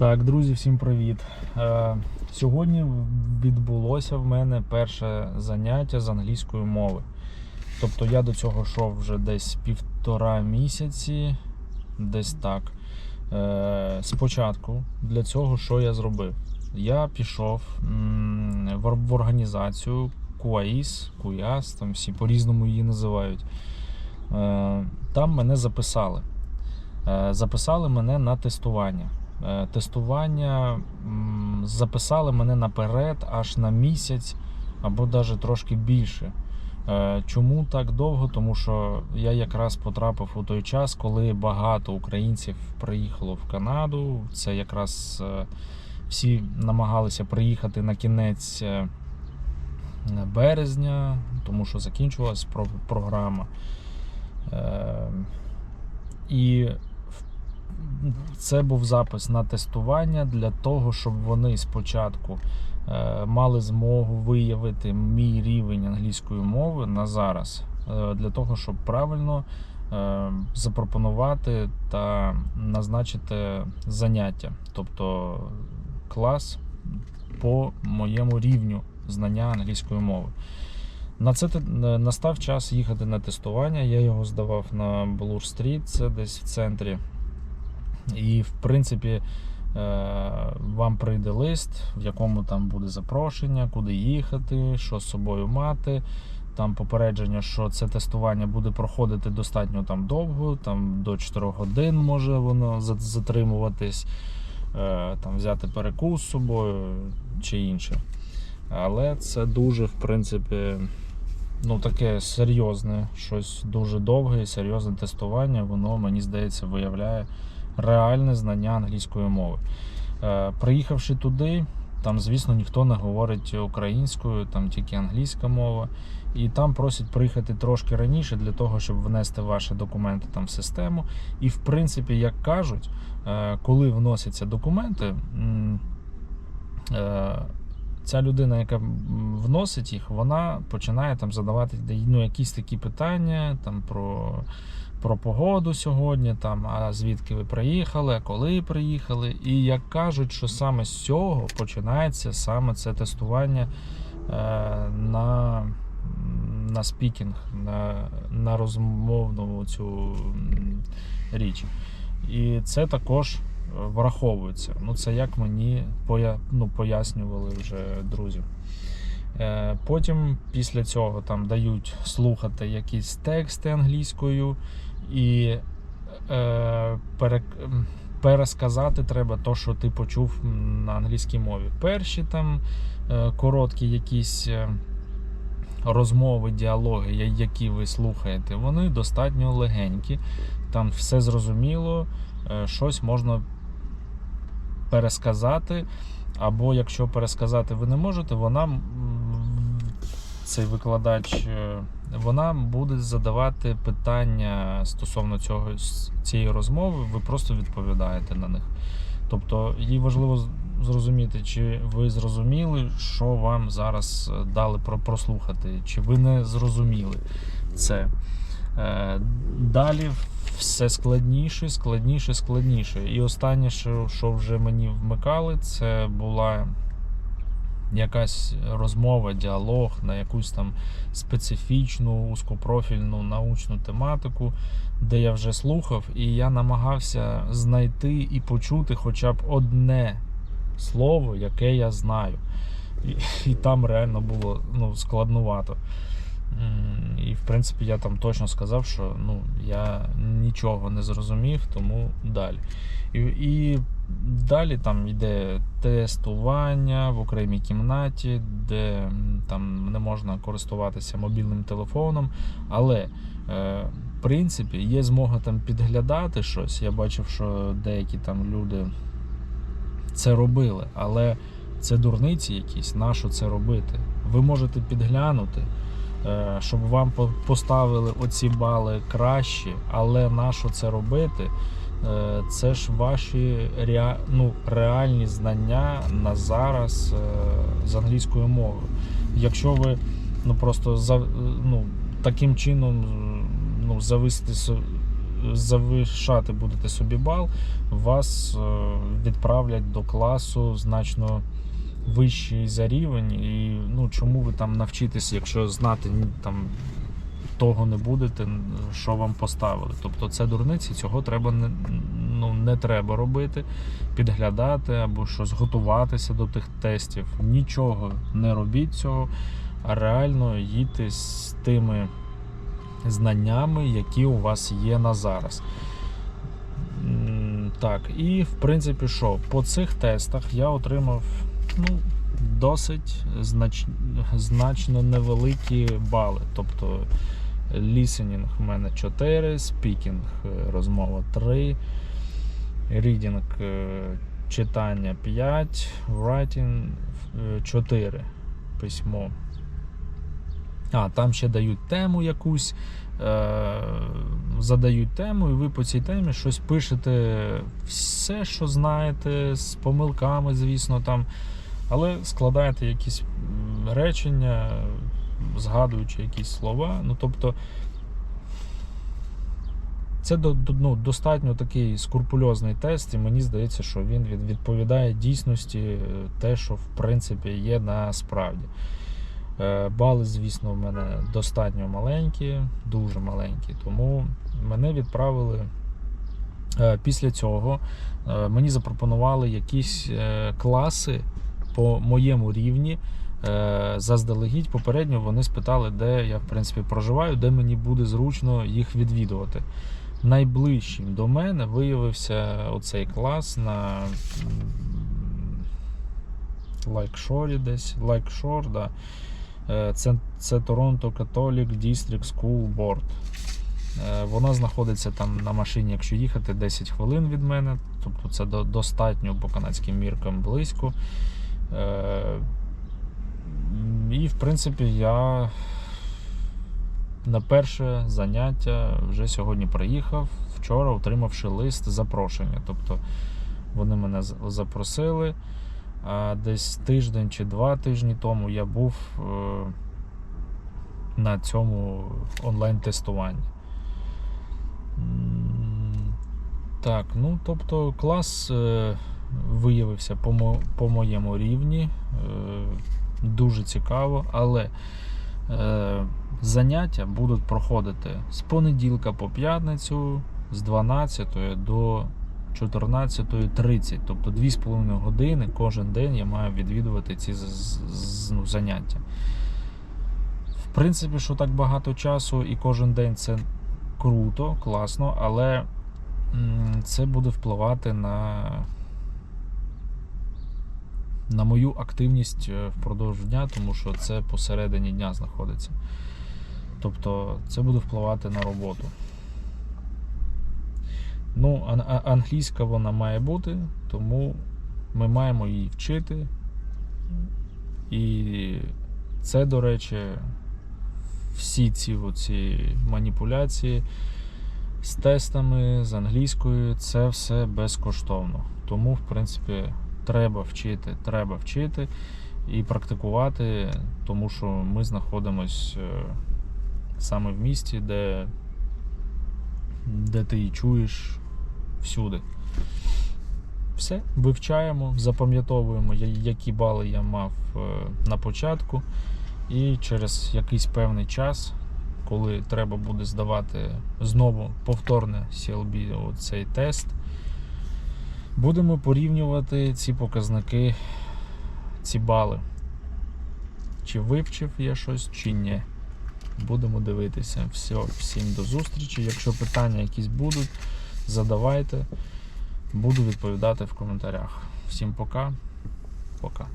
Так, друзі, всім привіт. Е, Сьогодні відбулося в мене перше заняття з англійської мови. Тобто я до цього йшов вже десь півтора місяці, десь так. Е, Спочатку для цього що я зробив? Я пішов в організацію КУАІС, КУЯС, там всі по-різному її називають. Е, Там мене записали. Е, Записали мене на тестування. Е, Тестування записали мене наперед аж на місяць або навіть трошки більше. Е, Чому так довго? Тому що я якраз потрапив у той час, коли багато українців приїхало в Канаду. Це якраз е, всі намагалися приїхати на кінець березня, тому що закінчувалась про- програма. І це був запис на тестування для того, щоб вони спочатку е, мали змогу виявити мій рівень англійської мови на зараз, е, для того, щоб правильно е, запропонувати та назначити заняття, тобто клас по моєму рівню знання англійської мови. На це настав час їхати на тестування. Я його здавав на Блур Стріт, це десь в центрі. І, в принципі, е, вам прийде лист, в якому там буде запрошення, куди їхати, що з собою мати. Там попередження, що це тестування буде проходити достатньо там довго, там до 4 годин може воно затримуватись, е, там взяти перекус з собою чи інше. Але це дуже, в принципі, ну таке серйозне, щось дуже довге і серйозне тестування, воно, мені здається, виявляє реальне знання англійської мови. Е, приїхавши туди, там, звісно, ніхто не говорить українською, там тільки англійська мова. І там просять приїхати трошки раніше для того, щоб внести ваші документи там в систему. І в принципі, як кажуть, е, коли вносяться документи, е, ця людина, яка вносить їх, вона починає там задавати ну, якісь такі питання там про, про погоду сьогодні, там, а звідки ви приїхали, коли приїхали. І як кажуть, що саме з цього починається саме це тестування е, на, на спікінг, на, на розмовну цю річ. І це також враховується. Ну, це як мені поя... ну, пояснювали вже друзі. Е, Потім після цього там дають слухати якісь тексти англійською і е, пере... пересказати треба то, що ти почув на англійській мові. Перші там е, короткі якісь. е, Розмови, діалоги, які ви слухаєте, вони достатньо легенькі. Там все зрозуміло, е, щось можна пересказати. Або якщо пересказати ви не можете, вона цей викладач е, вона буде задавати питання стосовно цього цієї розмови, ви просто відповідаєте на них. Тобто їй важливо зрозуміти, чи ви зрозуміли, що вам зараз е, дали прослухати, чи ви не зрозуміли це. Е, Далі все складніше, складніше, складніше. І останнє, що, що вже мені вмикали, це була якась розмова, діалог на якусь там специфічну, узкопрофільну научну тематику, де я вже слухав, і я намагався знайти і почути хоча б одне слово, яке я знаю. І, і там реально було ну, складнувато. І в принципі я там точно сказав, що ну, я нічого не зрозумів, тому далі. І, і далі там йде тестування в окремій кімнаті, де там не можна користуватися мобільним телефоном. Але е, в принципі є змога там підглядати щось. Я бачив, що деякі там люди це робили, але це дурниці якісь, нащо це робити? Ви можете підглянути щоб вам поставили оці бали кращі, але на що це робити? Е, Це ж ваші ну, реальні знання на зараз е, з англійською мовою. Якщо ви ну, просто ну, таким чином ну, завести со- завишати будете собі бал, вас е, відправлять до класу значно вищий за рівень. І ну, чому ви там навчитесь, якщо знати там. Того не будете, що вам поставили. Тобто це дурниці, цього треба не, ну, не треба робити, підглядати або щось готуватися до тих тестів. Нічого не робіть цього, а реально їдьте з тими знаннями, які у вас є на зараз. Так, і в принципі, що по цих тестах я отримав ну, досить знач... значно невеликі бали. Тобто listening в мене 4, speaking е, розмова 3, reading е, читання 5, writing е, 4 письмо. А, там ще дають тему якусь, е, задають тему, і ви по цій темі щось пишете все, що знаєте, з помилками, звісно, там, але складаєте якісь речення, згадуючи якісь слова. Ну, тобто, це ну, достатньо такий скрупульозний тест, і мені здається, що він відповідає дійсності е, те, що в принципі є насправді. Е, Бали, звісно, в мене достатньо маленькі, дуже маленькі, тому мене відправили. Е, Після цього мені запропонували якісь класи по моєму рівні. Е, Заздалегідь попередньо вони спитали, де я в принципі проживаю, де мені буде зручно їх відвідувати. Найближчим до мене виявився оцей клас на Лайкшорі десь. Лайкшор, да. Е, Це, це Торонто Catholic District School Board. Вона знаходиться там на машині, якщо їхати 10 хвилин від мене. Тобто це достатньо по канадським міркам близько. Е, І, в принципі, я на перше заняття вже сьогодні приїхав, вчора отримавши лист запрошення. Тобто вони мене запросили. А десь тиждень чи два тижні тому я був е, на цьому онлайн-тестуванні. Так, ну тобто клас е, виявився по, мо- по моєму рівні. Е, дуже цікаво, але е, заняття будуть проходити з понеділка по п'ятницю, з 12 до 14.30, тобто 2,5 години кожен день я маю відвідувати ці ну, заняття. В принципі, що так багато часу і кожен день це круто, класно, але це буде впливати на, на мою активність е, впродовж дня, тому що це посередині дня знаходиться. Тобто це буде впливати на роботу. Ну, англійська вона має бути, тому ми маємо її вчити. І це, до речі, всі ці оці маніпуляції з тестами, з англійською, це все безкоштовно. Тому, в принципі, треба вчити, треба вчити і практикувати, тому що ми знаходимося саме в місті, де, де ти її чуєш всюди. Все, вивчаємо, запам'ятовуємо, які бали я мав е, на початку. І через якийсь певний час, коли треба буде здавати знову повторне CLB, цей тест, будемо порівнювати ці показники, ці бали. Чи вивчив я щось, чи ні. Будемо дивитися. Все, всім до зустрічі. Якщо питання якісь будуть, задавайте. Буду відповідати в коментарях. Всім пока. Пока.